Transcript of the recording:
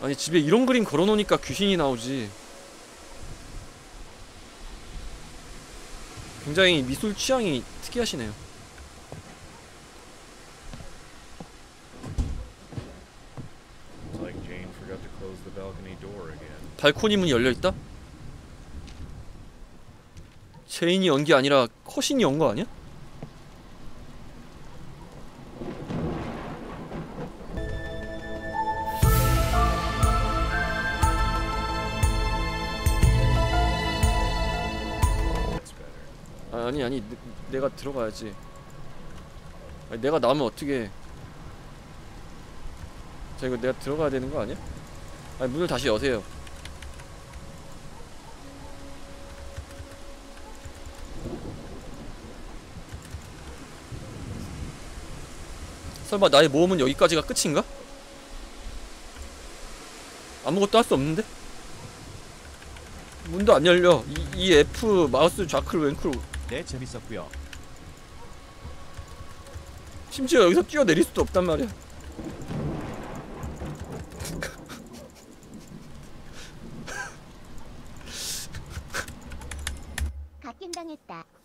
아니 집에 이런 그림 걸어놓으니까 귀신이 나오지 굉장히 미술 취향이 특이하시네요. 발코니 문이 열려있다? 제인이 연 게 아니라 커신이 연 거 아니야? 아, 아니 아니 내, 내가 들어가야지 아니, 내가 나오면 어떻게 자 이거 내가 들어가야 되는 거 아니야? 아니 문을 다시 여세요 설마 나의 모험은 여기까지가 끝인가? 아무것도 할 수 없는데? 문도 안 열려 이, 이 F 마우스 좌클 왼클 네 재밌었고요. 심지어 여기서 뛰어내릴 수도 없단 말이야. 갓겜당했다.